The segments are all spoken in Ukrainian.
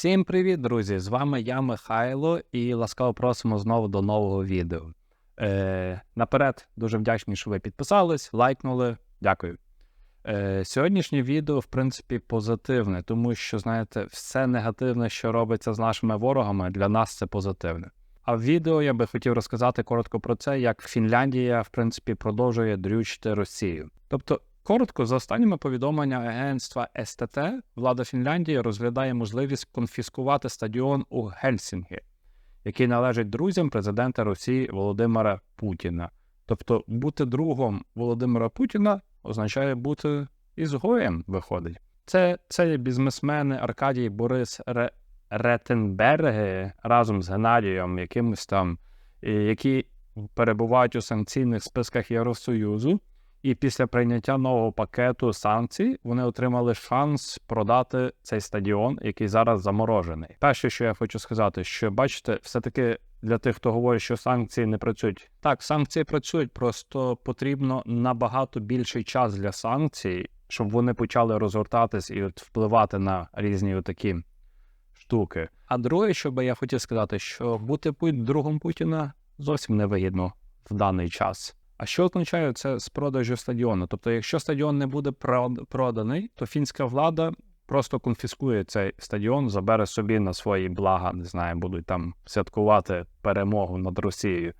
Всім привіт, друзі! З вами я, Михайло, і ласкаво просимо знову до нового відео. Е, наперед, дуже вдячний, що ви підписались, лайкнули. Дякую. Е, сьогоднішнє відео, в принципі, позитивне, тому що, знаєте, все негативне, що робиться з нашими ворогами, для нас це позитивне. А в відео я би хотів розказати коротко про це, як Фінляндія, в принципі, продовжує дрючити Росію. Тобто, коротко, за останніми повідомленнями агентства СТТ, влада Фінляндії розглядає можливість конфіскувати стадіон у Гельсінгі, який належить друзям президента Росії Володимира Путіна. Тобто, бути другом Володимира Путіна означає бути ізгоєм, виходить. Це, це бізнесмени Аркадій Борис Ре... Ретенберги разом з Геннадієм якимось там, які перебувають у санкційних списках Євросоюзу. І після прийняття нового пакету санкцій вони отримали шанс продати цей стадіон, який зараз заморожений. Перше, що я хочу сказати, що бачите, все-таки для тих, хто говорить, що санкції не працюють. Так, санкції працюють, просто потрібно набагато більший час для санкцій, щоб вони почали розгортатись і от впливати на різні такі штуки. А друге, що би я хотів сказати, що бути другом Путіна зовсім невигідно в даний час. А що означає це з продажу стадіону? Тобто, якщо стадіон не буде проданий, то фінська влада просто конфіскує цей стадіон, забере собі на свої блага, не знаю, будуть там святкувати перемогу над Росією.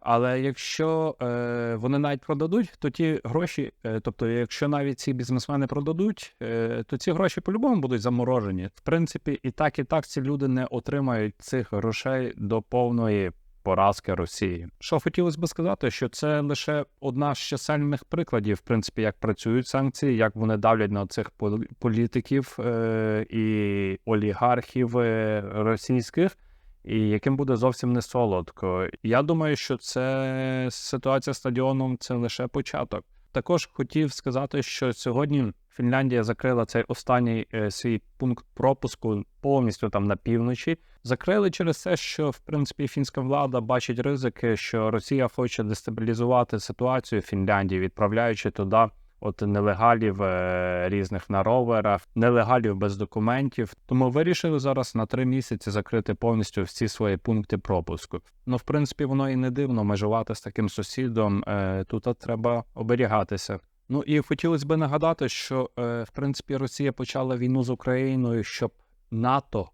Але якщо е, вони навіть продадуть, то ті гроші, е, тобто, якщо навіть ці бізнесмени продадуть, е, то ці гроші по-любому будуть заморожені. В принципі, і так, і так ці люди не отримають цих грошей до повної поразки Росії. Що хотілося би сказати, що це лише одна з чисельних прикладів, в принципі, як працюють санкції, як вони давлять на цих політиків е- і олігархів е російських. І яким буде зовсім не солодко. Я думаю, що це ситуація з стадіоном це лише початок. Також хотів сказати, що сьогодні Фінляндія закрила цей останній е, свій пункт пропуску повністю там на півночі. Закрили через те, що в принципі фінська влада бачить ризики, що Росія хоче дестабілізувати ситуацію Фінляндії, відправляючи туди от нелегалів е, різних на роверах, нелегалів без документів. Тому вирішили зараз на три місяці закрити повністю всі свої пункти пропуску. Ну, в принципі, воно і не дивно межувати з таким сусідом. Е, тут треба оберігатися. Ну і хотілося б нагадати, що е, в принципі Росія почала війну з Україною, щоб НАТО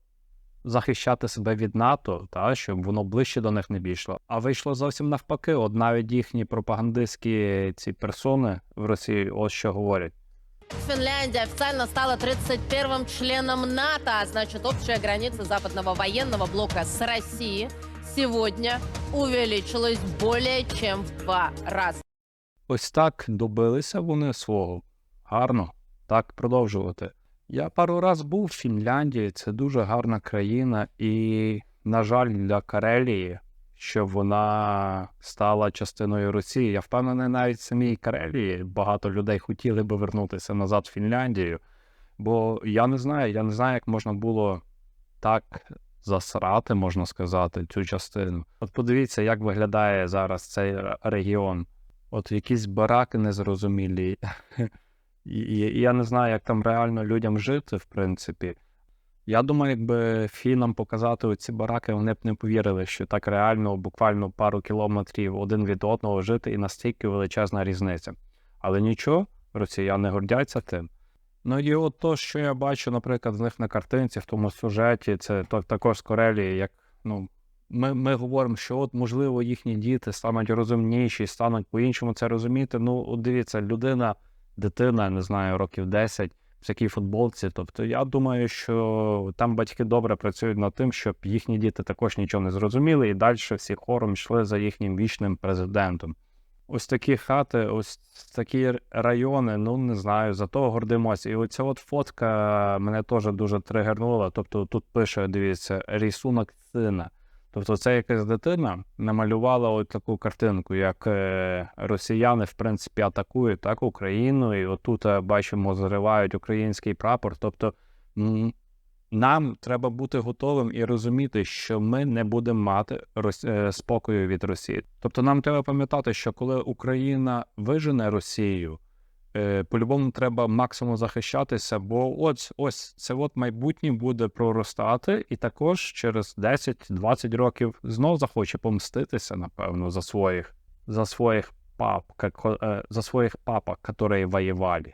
захищати себе від НАТО, та щоб воно ближче до них не бійшло. А вийшло зовсім навпаки. От навіть їхні пропагандистські ці персони в Росії ось що говорять. Финляндия официально стала 31-м членом НАТО, а значит общая граница западного военного блока с Россией сегодня увеличилась более чем в два раза. Ось так добилися вони свого. Гарно так продовжувати. Я пару раз був в Фінляндії, це дуже гарна країна, і, на жаль, для Карелії, що вона стала частиною Росії. Я впевнений, навіть в самій Карелії багато людей хотіли би вернутися назад в Фінляндію. Бо я не знаю, я не знаю, як можна було так засрати, можна сказати, цю частину. От подивіться, як виглядає зараз цей регіон. От якісь бараки незрозумілі. І, і я не знаю, як там реально людям жити, в принципі. Я думаю, якби фінам показати оці бараки, вони б не повірили, що так реально, буквально пару кілометрів один від одного жити і настільки величезна різниця. Але нічого, росіяни гордяться тим. Ну і от то, що я бачу, наприклад, з них на картинці, в тому сюжеті, це також з Корелії, як ну, ми ми говоримо, що от, можливо, їхні діти стануть розумніші, стануть по-іншому це розуміти. Ну, от дивіться, людина дитина, не знаю, років 10 в такій футболці. Тобто, я думаю, що там батьки добре працюють над тим, щоб їхні діти також нічого не зрозуміли, і далі всі хором йшли за їхнім вічним президентом. Ось такі хати, ось такі райони, ну не знаю, за того гордимося. І оця от фотка мене теж дуже тригернула. Тобто тут пише, дивіться, рисунок сина. Тобто, це якась дитина намалювала ось таку картинку, як е, росіяни в принципі атакують так Україну, і отут е, бачимо, зривають український прапор. Тобто нам треба бути готовим і розуміти, що ми не будемо мати е, спокою від Росії. Тобто, нам треба пам'ятати, що коли Україна вижене Росію, по-любому треба максимум захищатися, бо ось ось це от майбутнє буде проростати, і також через 10-20 років знов захоче помститися, напевно, за своїх за своїх пап, е, за своїх папок, які воювали.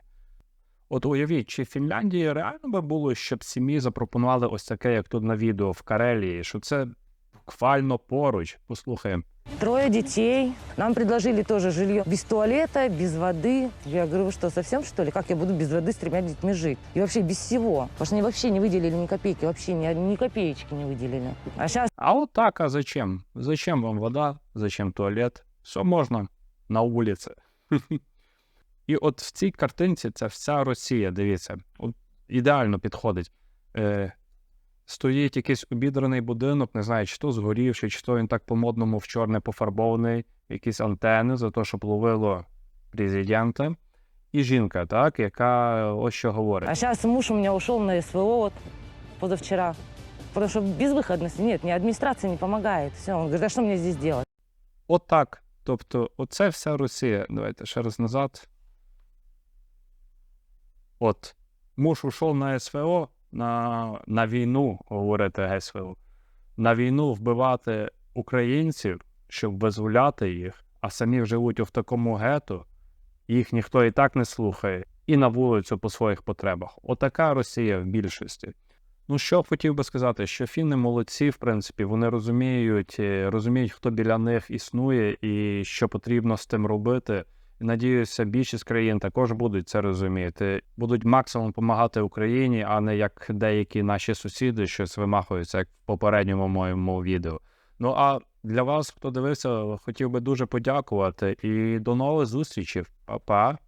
От уявіть, чи в Фінляндії реально би було, щоб сім'ї запропонували ось таке, як тут на відео в Карелії, що це буквально поруч. Послухаємо. Трое детей. Нам предложили тоже жилье без туалета, без воды. Я говорю, вы что, совсем что ли? Как я буду без воды с тремя детьми жить? И вообще без всего. Потому что они вообще не выделили ни копейки, вообще ни, ни копеечки не выделили. А сейчас А от так, а зачем? Зачем вам вода? Зачем туалет? Все можна на вулиці. І от в цій картинці це вся Росія, дивіться, от ідеально підходить. Е, стоїть якийсь обідраний будинок, не знаю, чи то згорівший, чи то він так по-модному в чорне пофарбований, якісь антени за те, щоб ловило президента. І жінка, так, яка ось що говорить. а сейчас муж у меня ушел на СВО вот позавчера. Потому что безвыходности нет, ни администрация не помогает. Все, он говорит, а что мне здесь делать? От так. Тобто, оце вся Росія. Давайте ще раз назад. От. Муж ушов на СВО на, на війну, говорити СВО, на війну вбивати українців, щоб визволяти їх, а самі живуть в такому гетто, їх ніхто і так не слухає, і на вулицю по своїх потребах. Отака Росія в більшості. Ну, що хотів би сказати, що фіни молодці, в принципі, вони розуміють, е, розуміють, хто біля них існує і що потрібно з тим робити. Надіюся, більшість країн також будуть це розуміти. Будуть максимум допомагати Україні, а не як деякі наші сусіди щось вимахуються, як в попередньому моєму відео. Ну а для вас, хто дивився, хотів би дуже подякувати і до нових зустрічей. Па-па!